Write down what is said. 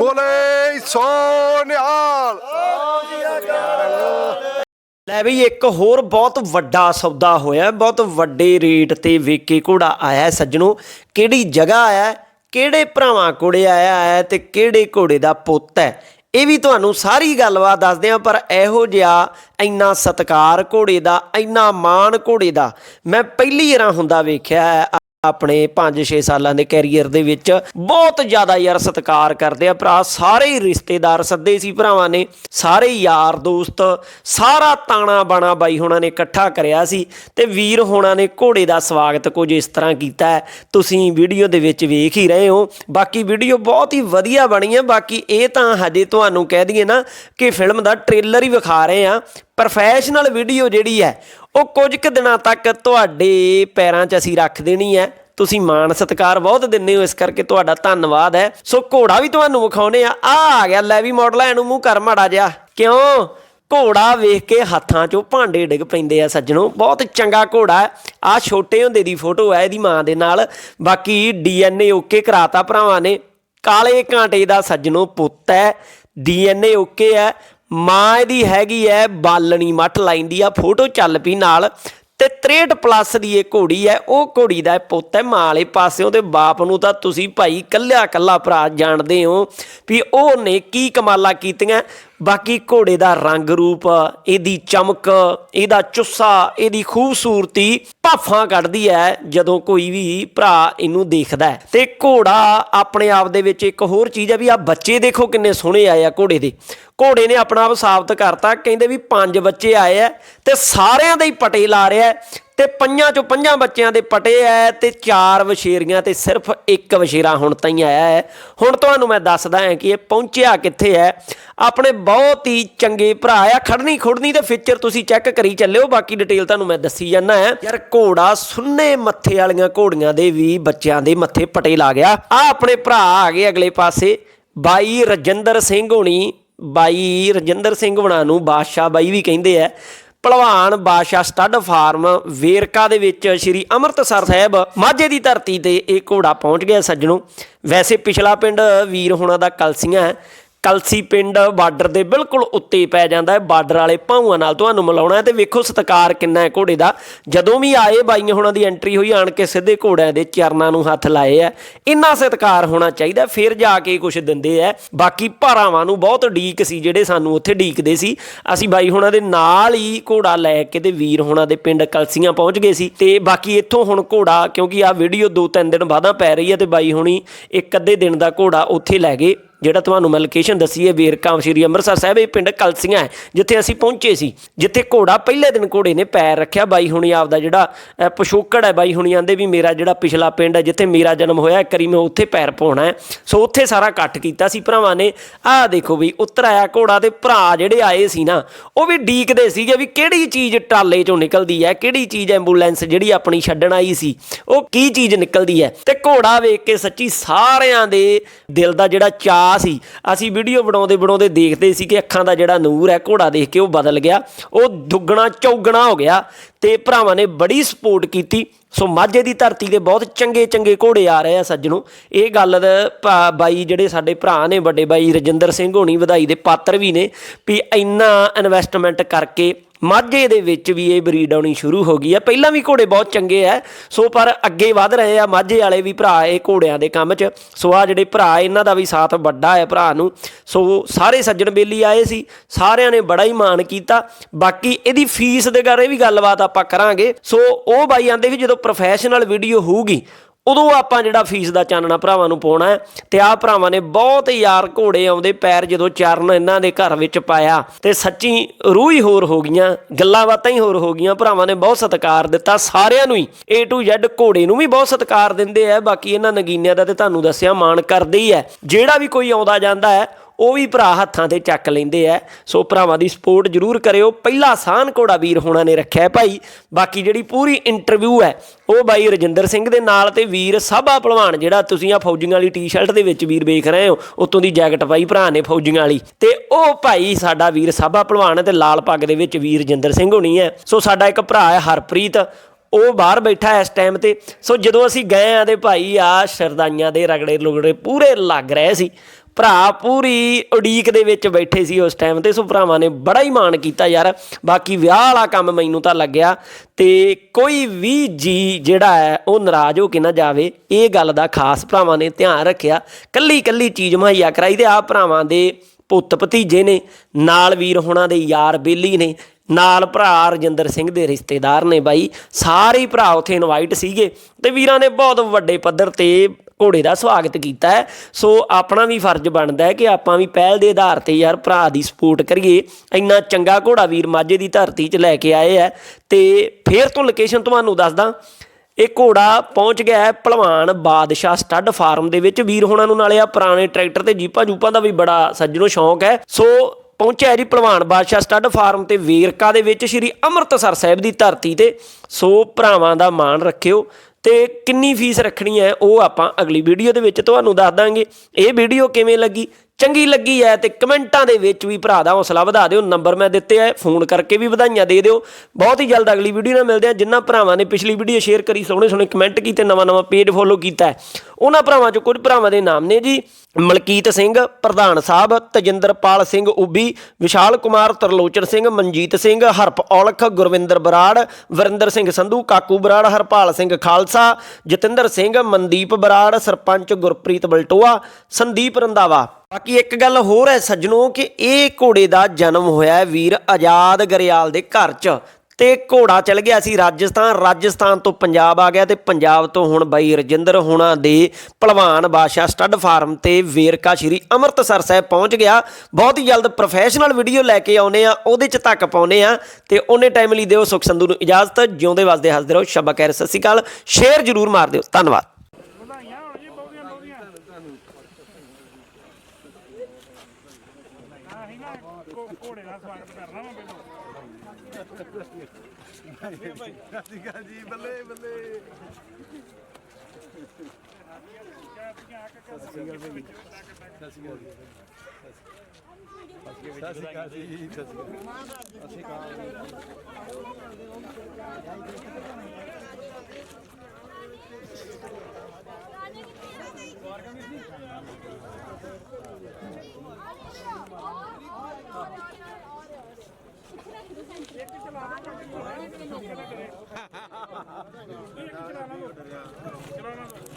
ਬੋਲੇ ਸੋਨਿਹਾਲ ਲੈ ਵੀ ਇੱਕ ਹੋਰ ਬਹੁਤ ਵੱਡਾ ਸੌਦਾ ਹੋਇਆ ਬਹੁਤ ਵੱਡੇ ਰੇਟ ਤੇ ਵੇਕੇ ਘੋੜਾ ਆਇਆ ਸੱਜਣੋ। ਕਿਹੜੀ ਜਗ੍ਹਾ ਆਇਆ ਹੈ, ਕਿਹੜੇ ਭਰਾਵਾਂ ਕੋਲੇ ਆਇਆ ਹੈ ਤੇ ਕਿਹੜੇ ਘੋੜੇ ਦਾ ਪੁੱਤ ਹੈ? ਇਹ ਵੀ ਤੁਹਾਨੂੰ ਸਾਰੀ ਗੱਲਬਾਤ ਦੱਸਦੇ ਆ ਪਰ ਇਹੋ ਜਿਹਾ ਇੰਨਾ ਸਤਕਾਰ ਘੋੜੇ ਦਾ ਇੰਨਾ ਮਾਣ ਘੋੜੇ ਦਾ ਮੈਂ ਪਹਿਲੀ ਵਾਰ ਹੁੰਦਾ ਵੇਖਿਆ ਹੈ। ਆਪਣੇ 5-6 ਸਾਲਾਂ ਦੇ ਕੈਰੀਅਰ ਦੇ ਵਿੱਚ ਬਹੁਤ ਜ਼ਿਆਦਾ ਯਾਰ ਸਤਿਕਾਰ ਕਰਦੇ ਆ ਭਰਾ। ਸਾਰੇ ਹੀ ਰਿਸ਼ਤੇਦਾਰ ਸੱਦੇ ਸੀ ਭਰਾਵਾਂ ਨੇ। ਸਾਰੇ ਯਾਰ ਦੋਸਤ, ਸਾਰਾ ਤਾਣਾ ਬਾਣਾ ਬਾਈ ਹੋਣਾ ਨੇ ਇਕੱਠਾ ਕਰਿਆ ਸੀ ਤੇ ਵੀਰ ਹੋਣਾ ਨੇ ਘੋੜੇ ਦਾ ਸਵਾਗਤ ਕੁਝ ਇਸ ਤਰ੍ਹਾਂ ਕੀਤਾ ਹੈ। ਤੁਸੀਂ ਵੀਡੀਓ ਦੇ ਵਿੱਚ ਵੇਖ ਹੀ ਰਹੇ ਹੋ। ਬਾਕੀ ਵੀਡੀਓ ਬਹੁਤ ਹੀ ਵਧੀਆ ਬਣੀ ਹੈ ਬਾਕੀ ਇਹ ਤਾਂ ਹਜੇ ਤੁਹਾਨੂੰ ਕਹਿ ਦਈਏ ਨਾ ਕਿ ਫਿਲਮ ਦਾ ਟ੍ਰੇਲਰ ਹੀ ਵਿਖਾ ਰਹੇ ਆ। ਪ੍ਰੋਫੈਸ਼ਨਲ ਵੀਡੀਓ ਜਿਹੜੀ ਹੈ, ਉਹ ਕੁਝ ਕੁ ਦਿਨਾਂ ਤੱਕ ਤੁਹਾਡੇ ਪੈਰਾਂ 'ਚ ਅਸੀਂ ਰੱਖ ਦੇਣੀ ਹੈ। ਤੁਸੀਂ ਮਾਣ ਸਤਿਕਾਰ ਬਹੁਤ ਦਿੰਦੇ ਹੋ, ਇਸ ਕਰਕੇ ਤੁਹਾਡਾ ਧੰਨਵਾਦ ਹੈ। ਸੋ ਘੋੜਾ ਵੀ ਤੁਹਾਨੂੰ ਵਿਖਾਉਨੇ ਆ। ਆ ਆ ਗਿਆ ਲੈ ਵੀ ਮਾਡਲ ਇਹਨੂੰ ਮੂੰਹ ਕਰ ਮਾੜਾ ਜਿਹਾ। ਕਿਉਂ? ਘੋੜਾ ਵੇਖ ਕੇ ਹੱਥਾਂ 'ਚੋਂ ਭਾਂਡੇ ਡਿੱਗ ਪੈਂਦੇ ਆ ਸੱਜਣੋ। ਬਹੁਤ ਚੰਗਾ ਘੋੜਾ ਹੈ। ਆ ਛੋਟੇ ਹੁੰਦੇ ਦੀ ਫੋਟੋ ਹੈ, ਇਹਦੀ ਮਾਂ ਦੇ ਨਾਲ। ਬਾਕੀ ਡੀਐਨਏ ਓਕੇ ਕਰਾਤਾ ਭਰਾਵਾਂ ਨੇ। ਕਾਲੇ ਕਾਂਟੇ ਦਾ ਸੱਜਣੋ ਪੁੱਤ ਹੈ। ਡੀਐਨਏ ਓਕੇ ਹੈ। ਮਾਂ ਇਹਦੀ ਹੈਗੀ ਹੈ ਬਾਲਣੀ ਮੱਠ ਲਾਈਨ ਦੀ ਆ, ਫੋਟੋ ਚੱਲ ਪਈ ਨਾਲ ਤੇ 63 ਪਲੱਸ ਦੀ ਇਹ ਘੋੜੀ ਹੈ ਉਹ ਘੋੜੀ ਦਾ ਪੁੱਤ ਹੈ ਮਾਂ ਵਾਲੇ ਪਾਸਿਓਂ ਤੇ ਬਾਪ ਨੂੰ ਤਾਂ ਤੁਸੀਂ ਭਾਈ ਕੱਲਿਆ ਕੱਲਾ ਭਰਾ ਜਾਣਦੇ ਹੋ ਵੀ ਉਹਨੇ ਕੀ ਕਮਾਲਾਂ ਕੀਤੀਆਂ। ਬਾਕੀ ਘੋੜੇ ਦਾ ਰੰਗ ਰੂਪ, ਇਹਦੀ ਚਮਕ, ਇਹਦਾ ਚੁੱਸਾ, ਇਹਦੀ ਖੂਬਸੂਰਤੀ ਭਾਫਾਂ ਕੱਢਦੀ ਹੈ ਜਦੋਂ ਕੋਈ ਵੀ ਭਰਾ ਇਹਨੂੰ ਦੇਖਦਾ ਹੈ। ਤੇ ਘੋੜਾ ਆਪਣੇ ਆਪ ਦੇ ਵਿੱਚ ਇੱਕ ਹੋਰ ਚੀਜ਼ ਹੈ ਵੀ ਆ ਬੱਚੇ ਦੇਖੋ ਕਿੰਨੇ ਸੋਹਣੇ ਆਏ ਆ ਘੋੜੇ ਦੇ। ਘੋੜੇ ਨੇ ਆਪਣਾ ਆਪ ਸਾਬਤ ਕਰਤਾ, ਕਹਿੰਦੇ ਵੀ ਪੰਜ ਬੱਚੇ ਆਏ ਆ ਤੇ ਸਾਰਿਆਂ ਦੇ ਹੀ ਪਟੇ ਲਾ ਰਿਹਾ ਤੇ ਪੰਜਾਂ ਚੋਂ ਪੰਜਾਂ ਬੱਚਿਆਂ ਦੇ ਪਟੇ ਐ ਤੇ ਚਾਰ ਵਸ਼ੇਰੀਆਂ ਤੇ ਸਿਰਫ ਇੱਕ ਵਸ਼ੇਰਾ ਹੁਣ ਤਾਈਂ ਆਇਆ ਹੈ ਹੁਣ ਤੁਹਾਨੂੰ ਮੈਂ ਦੱਸਦਾ ਹਾਂ ਕਿ ਇਹ ਪਹੁੰਚਿਆ ਕਿੱਥੇ ਹੈ ਆਪਣੇ ਬਹੁਤ ਹੀ ਚੰਗੇ ਭਰਾ ਆ ਖੜਨੀ ਖੁੜਨੀ ਤੇ ਫੀਚਰ ਤੁਸੀਂ ਚੈੱਕ ਕਰੀ ਚੱਲਿਓ, ਬਾਕੀ ਡਿਟੇਲ ਤੁਹਾਨੂੰ ਮੈਂ ਦੱਸੀ ਜਾਂਦਾ ਹੈ ਯਾਰ ਘੋੜਾ ਸੁੰਨੇ ਮੱਥੇ ਵਾਲੀਆਂ ਘੋੜੀਆਂ ਦੇ ਵੀ ਬੱਚਿਆਂ ਦੇ ਮੱਥੇ ਪਟੇ ਲਾ ਗਿਆ। ਆ ਆਪਣੇ ਭਰਾ ਆ ਗਏ ਅਗਲੇ ਪਾਸੇ, ਬਾਈ ਰਜਿੰਦਰ ਸਿੰਘ ਹੋਣੀ, ਬਾਈ ਰਜਿੰਦਰ ਸਿੰਘ ਹੋਣਾ ਨੂੰ ਬਾਦਸ਼ਾਹ ਬਾਈ ਵੀ ਕਹਿੰਦੇ ਆ ਭਲਵਾਨ ਬਾਦਸ਼ਾਹ ਸਟੱਡ ਫਾਰਮ ਵੇਰਕਾ ਦੇ ਵਿੱਚ ਸ਼੍ਰੀ ਅੰਮ੍ਰਿਤਸਰ ਸਾਹਿਬ ਮਾਝੇ ਦੀ ਧਰਤੀ ਤੇ ਇਹ ਘੋੜਾ ਪਹੁੰਚ ਗਿਆ ਸੱਜਣੋ। ਵੈਸੇ ਪਿਛਲਾ ਪਿੰਡ ਵੀਰ ਹੋਣਾ ਦਾ ਕਲਸੀਆਂ ਹੈ। ਕਲਸੀ ਪਿੰਡ ਬਾਰਡਰ ਦੇ ਬਿਲਕੁਲ ਉੱਤੇ ਪੈ ਜਾਂਦਾ ਹੈ, ਬਾਰਡਰ ਵਾਲੇ ਭਾਊਆਂ ਨਾਲ ਤੁਹਾਨੂੰ ਮਿਲਾਉਣਾ ਹੈ ਤੇ ਵੇਖੋ ਸਤਕਾਰ ਕਿੰਨਾ ਹੈ ਘੋੜੇ ਦਾ। ਜਦੋਂ ਵੀ ਆਏ ਬਾਈਆਂ ਹੋਣਾ ਦੀ ਐਂਟਰੀ ਹੋਈ, ਆਣ ਕੇ ਸਿੱਧੇ ਘੋੜਿਆਂ ਦੇ ਚਰਨਾਂ ਨੂੰ ਹੱਥ ਲਾਏ ਆ ਇੰਨਾ ਸਤਕਾਰ ਹੋਣਾ ਚਾਹੀਦਾ, ਫਿਰ ਜਾ ਕੇ ਕੁਝ ਦਿੰਦੇ ਆ ਬਾਕੀ ਭਰਾਵਾਂ ਨੂੰ ਬਹੁਤ ਡੀਕ ਸੀ, ਜਿਹੜੇ ਸਾਨੂੰ ਉੱਥੇ ਡੀਕਦੇ ਸੀ। ਅਸੀਂ ਬਾਈ ਹੋਣਾ ਦੇ ਨਾਲ ਹੀ ਘੋੜਾ ਲੈ ਕੇ ਤੇ ਵੀਰ ਹੋਣਾ ਦੇ ਪਿੰਡ ਕਲਸੀਆਂ ਪਹੁੰਚ ਗਏ ਸੀ। ਤੇ ਬਾਕੀ ਇੱਥੋਂ ਹੁਣ ਘੋੜਾ, ਕਿਉਂਕਿ ਆ ਵੀਡੀਓ ਦੋ ਤਿੰਨ ਦਿਨ ਬਾਅਦਾਂ ਪੈ ਰਹੀ ਹੈ ਤੇ ਬਾਈ ਹੋਣੀ ਇੱਕ ਅੱਧੇ ਦਿਨ ਦਾ ਘੋੜਾ ਉੱਥੇ ਲੈ ਗਏ। ਜਿਹੜਾ ਤੁਹਾਨੂੰ ਮੈਂ ਲੋਕੇਸ਼ਨ ਦੱਸੀ ਹੈ ਵੇਰਕਾ ਸ਼੍ਰੀ ਅੰਮ੍ਰਿਤਸਰ ਸਾਹਿਬ ਇਹ ਪਿੰਡ ਕਲਸੀਆਂ ਹੈ ਜਿੱਥੇ ਅਸੀਂ ਪਹੁੰਚੇ ਸੀ ਜਿੱਥੇ ਘੋੜਾ ਪਹਿਲੇ ਦਿਨ ਘੋੜੇ ਨੇ ਪੈਰ ਰੱਖਿਆ। ਬਾਈ ਹੁਣੀ ਆਪਦਾ ਜਿਹੜਾ ਅ, ਪਿਛੋਕੜ ਹੈ ਬਾਈ ਹੁਣੀ ਆਂਦੇ ਵੀ ਮੇਰਾ ਜਿਹੜਾ ਪਿਛਲਾ ਪਿੰਡ ਹੈ ਜਿੱਥੇ ਮੇਰਾ ਜਨਮ ਹੋਇਆ ਇੱਕ ਮੈਂ ਉੱਥੇ ਪੈਰ ਪਾਉਣਾ ਹੈ। ਸੋ ਉੱਥੇ ਸਾਰਾ ਇਕੱਠ ਕੀਤਾ ਸੀ ਭਰਾਵਾਂ ਨੇ। ਆਹ ਦੇਖੋ ਵੀ ਉੱਤਰ ਆਇਆ ਘੋੜਾ ਤੇ ਭਰਾ ਜਿਹੜੇ ਆਏ ਸੀ ਨਾ ਉਹ ਵੀ ਡੀਕਦੇ ਸੀਗੇ ਵੀ ਕਿਹੜੀ ਚੀਜ਼ ਟਰਾਲੇ ਚੋਂ ਨਿਕਲਦੀ ਹੈ ਕਿਹੜੀ ਚੀਜ਼ ਐਂਬੂਲੈਂਸ ਜਿਹੜੀ ਆਪਣੀ ਛੱਡਣ ਆਈ ਸੀ ਉਹ ਕੀ ਚੀਜ਼ ਨਿਕਲਦੀ ਹੈ। ਤੇ ਘੋੜਾ ਵੇਖ ਕੇ ਸੱਚੀ ਸਾਰਿਆਂ ਦੇ ਦਿਲ ਦਾ ਜਿਹੜਾ ਚਾਅ ਸੀ। ਅਸੀਂ ਵੀਡੀਓ ਬਣਾਉਂਦੇ ਬਣਾਉਂਦੇ ਦੇਖਦੇ ਸੀ ਕਿ ਅੱਖਾਂ ਦਾ ਜਿਹੜਾ ਨੂਰ ਹੈ, ਘੋੜਾ ਦੇਖ ਕੇ ਉਹ ਬਦਲ ਗਿਆ। ਉਹ ਦੁੱਗਣਾ ਚੌਗਣਾ ਹੋ ਗਿਆ ਤੇ ਭਰਾਵਾਂ ਨੇ ਬੜੀ ਸਪੋਰਟ ਕੀਤੀ। ਸੋ ਮਾਝੇ ਦੀ ਧਰਤੀ ਦੇ ਬਹੁਤ ਚੰਗੇ ਚੰਗੇ ਘੋੜੇ ਆ ਰਹੇ ਆ ਸੱਜਣੋ। ਇਹ ਗੱਲ ਦਾ ਭਾ- ਬਾਈ ਜਿਹੜੇ ਸਾਡੇ ਭਰਾ ਨੇ, ਵੱਡੇ ਬਾਈ ਰਜਿੰਦਰ ਸਿੰਘ ਹੋਣੀ ਵਧਾਈ ਦੇ ਪਾਤਰ ਵੀ ਨੇ ਵੀ ਇੰਨਾ ਇਨਵੈਸਟਮੈਂਟ ਕਰਕੇ ਮਾਝੇ ਦੇ ਵਿੱਚ ਵੀ ਇਹ ਬਰੀਡ ਆਉਣੀ ਸ਼ੁਰੂ ਹੋ ਗਈ ਆ। ਪਹਿਲਾਂ ਵੀ ਘੋੜੇ ਬਹੁਤ ਚੰਗੇ ਆ, ਸੋ ਪਰ ਅੱਗੇ ਵਧ ਰਹੇ ਆ। ਮਾਝੇ ਵਾਲੇ ਵੀ ਭਰਾ ਇਹ ਘੋੜਿਆਂ ਦੇ ਕੰਮ 'ਚ। ਸੋ ਆ ਜਿਹੜੇ ਭਰਾ, ਇਹਨਾਂ ਦਾ ਵੀ ਸਾਥ ਵੱਡਾ ਹੈ ਭਰਾ ਨੂੰ। ਸੋ ਸਾਰੇ ਸੱਜਣ ਬੇਲੀ ਆਏ ਸੀ, ਸਾਰਿਆਂ ਨੇ ਬੜਾ ਹੀ ਮਾਣ ਕੀਤਾ। ਬਾਕੀ ਇਹਦੀ ਫੀਸ ਦੇ ਬਾਰੇ ਵੀ ਗੱਲਬਾਤ ਆਪਾਂ ਕਰਾਂਗੇ। ਸੋ ਉਹ ਬਾਈ ਆਂਦੇ ਵੀ ਜਦੋਂ ਪ੍ਰੋਫੈਸ਼ਨਲ ਵੀਡੀਓ ਹੋਊਗੀ ਉਦੋਂ ਆਪਾਂ ਜਿਹੜਾ ਫੀਸ ਦਾ ਚਾਨਣਾ ਭਰਾਵਾਂ ਨੂੰ ਪਾਉਣਾ ਤੇ ਆਹ ਭਰਾਵਾਂ ਨੇ ਬਹੁਤ ਯਾਰ ਘੋੜੇ ਆਉਂਦੇ ਪੈਰ ਜਦੋਂ ਚਰਨ ਇਹਨਾਂ ਦੇ ਘਰ ਵਿੱਚ ਪਾਇਆ, ਤੇ ਸੱਚੀ ਰੂਹ ਹੀ ਹੋਰ ਹੋ ਗਈਆਂ, ਗੱਲਾਂ ਬਾਤਾਂ ਹੀ ਹੋਰ ਹੋ ਗਈਆਂ, ਭਰਾਵਾਂ ਨੇ ਬਹੁਤ ਸਤਿਕਾਰ ਦਿੱਤਾ ਸਾਰਿਆਂ ਨੂੰ ਹੀ। A to Z ਘੋੜੇ ਨੂੰ ਵੀ ਬਹੁਤ ਸਤਿਕਾਰ ਦਿੰਦੇ ਆ, ਬਾਕੀ ਇਹਨਾਂ ਨਗੀਨਿਆਂ ਦਾ ਤੇ ਤੁਹਾਨੂੰ ਦੱਸਿਆ ਮਾਣ ਕਰਦੇ ਹੀ ਹੈ ਜਿਹੜਾ ਵੀ ਕੋਈ ਆਉਂਦਾ ਜਾਂਦਾ ਹੈ ਉਹ ਵੀ ਭਰਾ ਹੱਥਾਂ ਤੇ ਚੱਕ ਲੈਂਦੇ ਐ ਸੋ ਭਰਾਵਾਂ ਦੀ ਸਪੋਰਟ ਜਰੂਰ ਕਰਿਓ। ਪਹਿਲਾ ਸਾਹਨ ਘੋੜਾ ਵੀਰ ਹੋਣਾ ਨੇ ਰੱਖਿਆ ਭਾਈ। ਬਾਕੀ ਜਿਹੜੀ ਪੂਰੀ ਇੰਟਰਵਿਊ ਹੈ, ਉਹ ਬਾਈ ਰਜਿੰਦਰ ਸਿੰਘ ਦੇ ਨਾਲ ਤੇ ਵੀਰ ਸਾਬਾ ਭਲਵਾਨ, ਜਿਹੜਾ ਤੁਸੀਂ ਆ ਫੌਜੀਆਂ ਵਾਲੀ ਟੀ-ਸ਼ਰਟ ਦੇ ਵਿੱਚ ਵੀਰ ਵੇਖ ਰਹੇ ਹੋ, ਉਤੋਂ ਦੀ ਜੈਕਟ ਪਾਈ ਭਰਾ ਨੇ ਫੌਜੀਆਂ ਵਾਲੀ। ਤੇ ਉਹ ਭਾਈ ਸਾਡਾ ਵੀਰ ਸਾਬਾ ਭਲਵਾਨ ਹੈ ਤੇ ਲਾਲ ਪੱਗ ਦੇ ਵਿੱਚ ਵੀਰ ਰਜਿੰਦਰ ਸਿੰਘ ਹੋਣੀ ਹੈ। ਸੋ ਸਾਡਾ ਇੱਕ ਭਰਾ ਹੈ ਹਰਪ੍ਰੀਤ। ਉਹ ਬਾਹਰ ਬੈਠਾ ਇਸ ਟਾਈਮ ਤੇ। ਸੋ ਜਦੋਂ ਅਸੀਂ ਗਏ ਆ ਤੇ ਭਾਈ ਆ ਸ਼ਰਦਾਈਆਂ ਦੇ ਰਗੜੇ ਲੁਗੜੇ ਪੂਰੇ ਲੱਗ ਰਹੇ ਸੀ। ਭਰਾ ਪੂਰੀ ਉਡੀਕ ਦੇ ਵਿੱਚ ਬੈਠੇ ਸੀ ਉਸ ਟਾਈਮ ਤੇ, ਸੋ ਭਰਾਵਾਂ ਨੇ ਬੜਾ ਹੀ ਮਾਣ ਕੀਤਾ ਯਾਰ। ਬਾਕੀ ਵਿਆਹ ਵਾਲਾ ਕੰਮ ਮੈਨੂੰ ਤਾਂ ਲੱਗਿਆ ਤੇ ਕੋਈ ਵੀ ਜੀ ਜਿਹੜਾ ਹੈ, ਉਹ ਨਾਰਾਜ਼ ਹੋ ਕੇ ਨਾ ਜਾਵੇ, ਇਹ ਗੱਲ ਦਾ ਖਾਸ ਭਰਾਵਾਂ ਨੇ ਧਿਆਨ ਰੱਖਿਆ। ਕੱਲੀ ਕੱਲੀ ਚੀਜ਼ ਮੁਹੱਈਆ ਕਰਾਈ ਤੇ ਆ ਭਰਾਵਾਂ ਦੇ ਪੁੱਤ ਭਤੀਜੇ ਨੇ, ਨਾਲ ਵੀਰ ਹੋਣਾ ਦੇ ਯਾਰ ਬੇਲੀ ਨੇ ਨਾਲ ਭਰਾ ਰਜਿੰਦਰ ਸਿੰਘ ਦੇ ਰਿਸ਼ਤੇਦਾਰ ਨੇ ਬਾਈ। ਸਾਰੇ ਭਰਾ ਉਥੇ ਇਨਵਾਈਟ ਸੀਗੇ ਤੇ ਵੀਰਾਂ ਨੇ ਬਹੁਤ ਵੱਡੇ ਪੱਧਰ ਤੇ ਘੋੜੇ ਦਾ ਸਵਾਗਤ ਕੀਤਾ ਹੈ। ਸੋ ਆਪਣਾ ਵੀ ਫਰਜ਼ ਬਣਦਾ ਹੈ ਕਿ ਆਪਾਂ ਵੀ ਪਹਿਲ ਦੇ ਆਧਾਰ ਤੇ ਯਾਰ ਭਰਾ ਦੀ ਸਪੋਰਟ ਕਰੀਏ। ਇੰਨਾ ਚੰਗਾ ਘੋੜਾ ਵੀਰ ਮਾਝੇ ਦੀ ਧਰਤੀ 'ਚ ਲੈ ਕੇ ਆਏ ਹੈ ਤੇ ਫੇਰ ਤੋਂ ਲੋਕੇਸ਼ਨ ਤੁਹਾਨੂੰ ਦੱਸਦਾ। ਇਹ ਘੋੜਾ ਪਹੁੰਚ ਗਿਆ ਹੈ ਭਲਵਾਨ ਬਾਦਸ਼ਾਹ ਸਟੱਡ ਫਾਰਮ ਦੇ ਵਿੱਚ। ਵੀਰ ਹੋਣਾ ਨੂੰ ਨਾਲੇ ਆ ਪੁਰਾਣੇ ਟਰੈਕਟਰ ਤੇ ਜੀਪਾਂ ਜੂਪਾਂ ਦਾ ਵੀ ਬੜਾ ਸੱਜਣੋ ਸ਼ੌਂਕ ਹੈ। ਸੋ ਪਹੁੰਚਿਆ ਜੀ ਭਲਵਾਨ ਬਾਦਸ਼ਾਹ ਸਟੱਡ ਫਾਰਮ ਤੇ ਵੇਰਕਾ ਦੇ ਵਿੱਚ ਸ੍ਰੀ ਅੰਮ੍ਰਿਤਸਰ ਸਾਹਿਬ ਦੀ ਧਰਤੀ ਤੇ। ਸੋ ਭਰਾਵਾਂ ਦਾ ਮਾਣ ਰੱਖਿਓ ਤੇ ਕਿੰਨੀ ਫੀਸ ਰੱਖਣੀ ਹੈ ਉਹ ਆਪਾਂ ਅਗਲੀ ਵੀਡੀਓ ਦੇ ਵਿੱਚ ਤੁਹਾਨੂੰ ਦੱਸ ਦਾਂਗੇ। ਇਹ ਵੀਡੀਓ ਕਿਵੇਂ ਲੱਗੀ? ਚੰਗੀ ਲੱਗੀ ਹੈ ਤੇ ਕਮੈਂਟਾਂ ਦੇ ਵਿੱਚ ਵੀ ਭਰਾ ਦਾ ਹੌਸਲਾ ਵਧਾ ਦਿਓ। ਨੰਬਰ ਮੈਂ ਦਿੱਤੇ ਹੈ ਫੋਨ ਕਰਕੇ ਵੀ ਵਧਾਈਆਂ ਦੇ ਦਿਓ। ਬਹੁਤ ਹੀ ਜਲਦ ਅਗਲੀ ਵੀਡੀਓ ਨਾਲ ਮਿਲਦੇ ਆ ਜਿਨ੍ਹਾਂ ਭਰਾਵਾਂ ਨੇ ਪਿਛਲੀ ਵੀਡੀਓ ਸ਼ੇਅਰ ਕਰੀ ਸੋਹਣੇ ਸੋਹਣੇ ਕਮੈਂਟ ਕੀਤੇ ਨਵਾਂ ਨਵਾਂ ਪੇਜ ਫੋਲੋ ਕੀਤਾ ਉਹਨਾਂ ਭਰਾਵਾਂ ਚੋਂ ਕੁਝ ਭਰਾਵਾਂ ਦੇ ਨਾਮ ਨੇ ਜੀ। ਮਲਕੀਤ ਸਿੰਘ, ਪ੍ਰਧਾਨ ਸਾਹਿਬ, ਤਜਿੰਦਰਪਾਲ ਸਿੰਘ ਉਬੀ, ਵਿਸ਼ਾਲ ਕੁਮਾਰ, ਤਰਲੋਚਨ ਸਿੰਘ, ਮਨਜੀਤ ਸਿੰਘ, ਹਰਪ ਔਲਖ, ਗੁਰਵਿੰਦਰ ਬਰਾੜ, ਵਰਿੰਦਰ ਸਿੰਘ ਸੰਧੂ, ਕਾਕੂ ਬਰਾੜ, ਹਰਪਾਲ ਸਿੰਘ ਖਾਲਸਾ, ਜਤਿੰਦਰ ਸਿੰਘ, ਮਨਦੀਪ ਬਰਾੜ, ਸਰਪੰਚ ਗੁਰਪ੍ਰੀਤ ਬਲਟੋਆ, ਸੰਦੀਪ ਰੰਦਾਵਾ ਬਾਕੀ ਇੱਕ ਗੱਲ ਹੋਰ ਹੈ ਸੱਜਣੋ, ਕਿ ਇਹ ਘੋੜੇ ਦਾ ਜਨਮ ਹੋਇਆ ਵੀਰ ਆਜ਼ਾਦ ਗਰੇਵਾਲ ਦੇ ਘਰ 'ਚ। ਤੇ ਘੋੜਾ ਚਲ ਗਿਆ ਸੀ ਰਾਜਸਥਾਨ। ਰਾਜਸਥਾਨ ਤੋਂ ਪੰਜਾਬ ਆ ਗਿਆ ਤੇ ਪੰਜਾਬ ਤੋਂ ਹੁਣ ਬਾਈ ਰਜਿੰਦਰ ਹੋਣਾ ਦੇ ਭਲਵਾਨ ਬਾਦਸ਼ਾਹ ਸਟੱਡ ਫਾਰਮ ਤੇ ਵੇਰਕਾ ਸ਼੍ਰੀ ਅੰਮ੍ਰਿਤਸਰ ਸਾਹਿਬ ਪਹੁੰਚ ਗਿਆ। ਬਹੁਤ ਹੀ ਜਲਦ ਪ੍ਰੋਫੈਸ਼ਨਲ ਵੀਡੀਓ ਲੈ ਕੇ ਆਉਨੇ ਆ, ਉਹਦੇ ਚ ਤੱਕ ਪਾਉਨੇ ਆ ਤੇ ਉਹਨੇ ਟਾਈਮ ਲਈ ਦਿਓ ਸੁਖ ਸੰਧੂ ਨੂੰ ਇਜਾਜ਼ਤ। ਜਿਉਂਦੇ ਵਸਦੇ ਹੱਸਦੇ ਰਹੋ, ਸ਼ਬਾ ਖੈਰ ਸਤਿ ਸ਼੍ਰੀ ਅਕਾਲ। ਸ਼ੇਅਰ ਜ਼ਰੂਰ ਮਾਰ ਦਿਓ। ਧੰਨਵਾਦ। ਹਾਂ ਹੀ ਨਾ ਘੋੜੇ ਦਾ ਸਵਾਗਤ ਕਰਨਾ ਮੈਂ ਪਹਿਲਾਂ ਇਹ ਭਾਈ ਸਤਿ ਜੀ ਬੱਲੇ ਬੱਲੇ ਅਸੀਂ ਕਾਲ चलाना चलाना